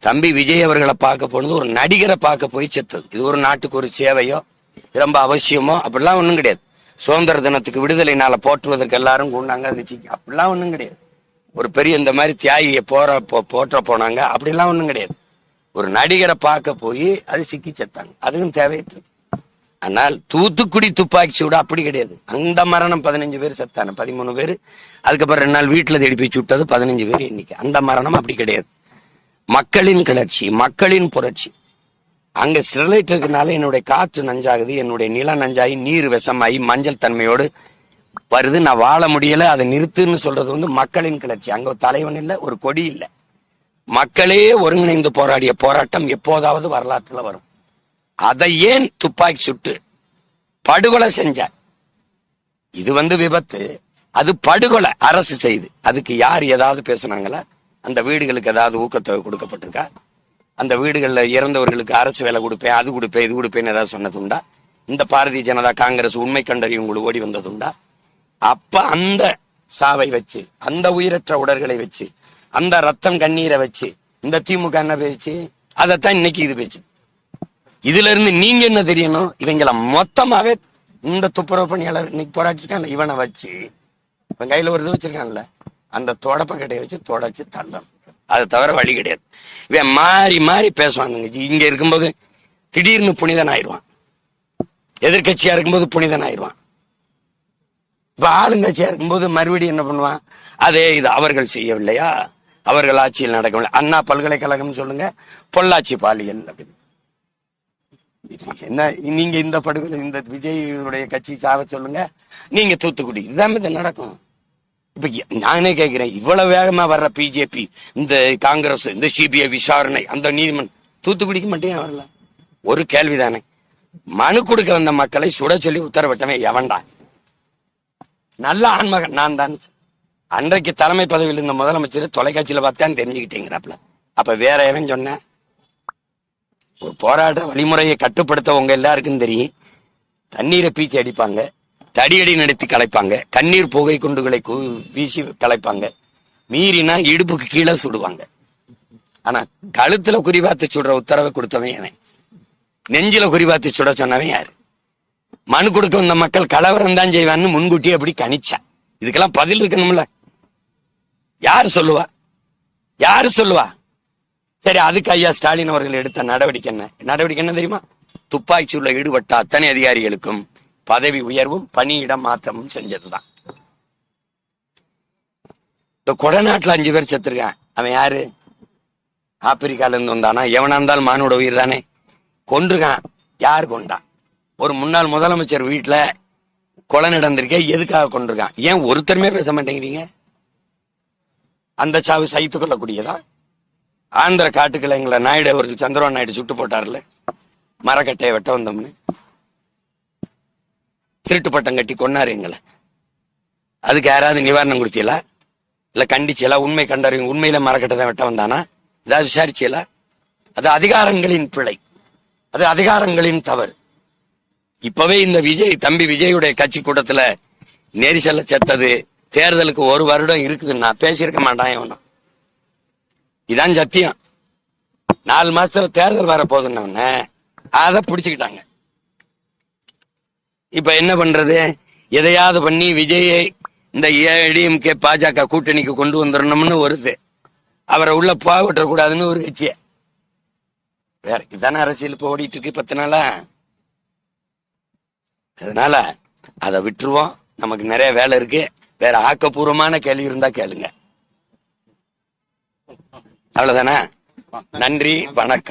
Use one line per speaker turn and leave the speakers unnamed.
தம்பி விஜய் அவர்களை பார்க்க போனது ஒரு நடிகரை பார்க்க போய் செத்தது. இது ஒரு நாட்டுக்கு ஒரு சேவையோ ரொம்ப அவசியமோ அப்படிலாம் ஒன்றும் கிடையாது. சுதந்திர தினத்துக்கு விடுதலை நாளை போற்றுவதற்கு எல்லாரும் கூண்டாங்க இருந்துச்சு அப்படிலாம் ஒன்றும் கிடையாது. ஒரு பெரிய இந்த மாதிரி தியாகியை போற போ- போற்ற போனாங்க அப்படிலாம் ஒன்றும் கிடையாது. ஒரு நடிகரை பார்க்க போய் அது சிக்கி செத்தாங்க. அதுவும் தேவையற்றது. ஆனால் தூத்துக்குடி துப்பாக்கி சூடு அப்படி கிடையாது. அந்த மரணம் பதினஞ்சு பேர் செத்தான பதிமூணு பேர். அதுக்கப்புறம் ரெண்டு நாள் வீட்டுல தேடி போய் சுட்டது பதினஞ்சு பேர் இன்னைக்கு அந்த மரணம் அப்படி கிடையாது. மக்களின் கிளர்ச்சி மக்களின் புரட்சி. அங்க ஸ்டெர்லைட் இருக்கனால என்னுடைய காற்று நஞ்சாகுது என்னுடைய நிலம் நஞ்சாகி நீர் விஷமாகி மஞ்சள் தன்மையோடு வருது. நான் வாழ முடியல அதை நிறுத்துன்னு சொல்றது வந்து மக்களின் கிளர்ச்சி. அங்க ஒரு தலைவன் இல்ல ஒரு கொடி இல்ல. மக்களே ஒருங்கிணைந்து போராடிய போராட்டம் எப்போதாவது வரலாற்றுல வரும். அதை ஏன் துப்பாக்கி சுட்டு படுகொலை செஞ்ச இது வந்து விபத்து. அது படுகொலை அரசு செய்து. அதுக்கு யார் ஏதாவது பேசுனாங்களா? அந்த வீடுகளுக்கு ஏதாவது ஊக்கத்தொகை கொடுக்கப்பட்டிருக்கா? அந்த வீடுகளில் இறந்தவர்களுக்கு அரசு வேலை கொடுப்பேன் அது கொடுப்பேன் இது கொடுப்பேன்னு ஏதாவது சொன்னதுண்டா இந்த பாரதிய ஜனதா காங்கிரஸ் உண்மை கண்டறியும் உங்களுக்கு ஓடி வந்ததுண்டா அப்ப அந்த சாவை வச்சு அந்த உயிரற்ற உடல்களை வச்சு அந்த ரத்தம் கண்ணீரை வச்சு இந்த திமுக என்ன பேச்சு? அதைத்தான் இன்னைக்கு இது பேச்சு. இதுல இருந்து நீங்க என்ன தெரியணும்? இவங்கள மொத்தமாவே இந்த துப்புரவு பணியாளர் இன்னைக்கு போராட்டிருக்கான்ல இவனை வச்சு. இவன் கையில ஒரு இது வச்சிருக்கான்ல. அந்த தொடப்பக்கட்டையை வச்சு தொடச்சு தள்ளணும் அது தவிர வழி கிடையாது. இவன் மாறி மாறி பேசுவாங்க இங்க இருக்கும்போது திடீர்னு புனிதன் ஆயிடுவான். எதிர்கட்சியா இருக்கும்போது புனிதன் ஆயிடுவான். இப்ப ஆளுங்கட்சியா இருக்கும்போது மறுபடியும் என்ன பண்ணுவான்? அதே இது அவர்கள் செய்யவில்லையா? அவர்கள் ஆட்சியில் நடக்கவில்லை. அண்ணா பல்கலைக்கழகம் சொல்லுங்க. பொள்ளாச்சி பாலியல் அப்படின்னு. என்ன நீங்க இந்த படுகொலை இந்த விஜயுடைய கட்சி சாவ சொல்லுங்க. நீங்க தூத்துக்குடி. இதுதான் இது நடக்கும். இப்ப நானே கேட்கிறேன் இவ்வளவு வேகமா வர்ற பிஜேபி இந்த காங்கிரஸ் இந்த சிபிஐ விசாரணை அந்த நீதிமன்றம் தூத்துக்குடிக்கு மட்டும் ஏன் வரல? ஒரு கேள்விதானே. மனு கொடுக்க வந்த மக்களை சுட சொல்லி உத்தரவிட்டவன் எவன்டா? நல்ல ஆன்மகன் நான் தான். அன்றைக்கு தலைமை பதவியில் இருந்த முதலமைச்சர் தொலைக்காட்சியில பார்த்தேன் தெரிஞ்சுக்கிட்டேங்கிறாப்ல அப்ப வேற எவன் சொன்ன? ஒரு போராட்ட வழிமுறையை கட்டுப்படுத்த உங்க எல்லாருக்கும் தெரியும். தண்ணீரை பீச்சி அடிப்பாங்க. தடியடி நடத்தி கலைப்பாங்க. கண்ணீர் புகை குண்டுகளை வீசி கலைப்பாங்க. மீறினா இடுப்புக்கு கீழே சுடுவாங்க. ஆனா கழுத்துல குறிபாத்து சுடுற உத்தரவை கொடுத்தவன் அவன் நெஞ்சில குறிபாத்து சுட சொன்னவன் யாரு? மனு கொடுக்க வந்த மக்கள் கலவரம் தான் செய்வான்னு முன்கூட்டியே அப்படி கணிச்சா. இதுக்கெல்லாம் பதில் இருக்கணும்ல. யாரு சொல்லுவா? யாரு சொல்லுவா? சரி அதுக்கு ஐயா ஸ்டாலின் அவர்கள் எடுத்த நடவடிக்கை என்ன? நடவடிக்கை என்ன தெரியுமா? துப்பாக்கிச்சூர்ல ஈடுபட்ட அத்தனை அதிகாரிகளுக்கும் பதவி உயர்வும் பணியிடம் மாற்றமும் செஞ்சதுதான். இந்த கொடநாட்டுல அஞ்சு பேர் செத்துருக்கான். அவன் யாரு? ஆப்பிரிக்கால இருந்து வந்தானா? எவனா இருந்தாலும் மானோட உயிர் தானே. கொன்றுக்கான். யார் கொண்டான் ஒரு முன்னாள் முதலமைச்சர் வீட்டுல கொலை நடந்திருக்கே எதுக்காக கொண்டிருக்கான் ஏன் ஒருத்தருமே பேச மாட்டேங்கிறீங்க? அந்த சாவு சைத்து கொள்ளக்கூடியதா ஆந்திர காட்டுக்களை எங்களை நாயுடு அவர்கள் சந்திரபாபு நாயுடு சுட்டு போட்டார்ல. மரக்கட்டையை வெட்ட வந்தோம்னு. திருட்டு பட்டம் கட்டி கொன்னாரு எங்களை. அதுக்கு யாராவது நிவாரணம் கொடுத்தீங்களா? இல்ல கண்டிச்சீங்களா? உண்மை கண்டறியும் உண்மையில மரக்கட்டை வெட்ட வந்தானா? ஏதாவது விசாரிச்சீங்களா? அது அதிகாரங்களின் பிழை. அது அதிகாரங்களின் தவறு. இப்பவே இந்த விஜய் தம்பி விஜயுடைய கட்சி கூட்டத்துல நெரிசல செத்தது தேர்தலுக்கு ஒரு வருடம் இருக்குதுன்னா பேசியிருக்க மாட்டான் இவனும் இதான் சத்தியம். நாலு மாசத்துல தேர்தல் வர போதுன்னு அதை பிடிச்சுக்கிட்டாங்க. இப்ப என்ன பண்றது? எதையாவது பண்ணி விஜயை இந்த ஏடிஎம்கே பாஜக கூட்டணிக்கு கொண்டு வந்துடணும்னு வருது அவரை உள்ள போக விட்டுறக்கூடாதுன்னு ஒரு கட்சிய வேற இதானே அரசியல் இப்ப ஓடிட்டு இருக்கு பத்து நாளா? அதனால அதை விட்டுருவோம். நமக்கு நிறைய வேலை இருக்கு. வேற ஆக்கப்பூர்வமான கேள்வி இருந்தா கேளுங்க. அவ்வளவுதானே? நன்றி வணக்கம்.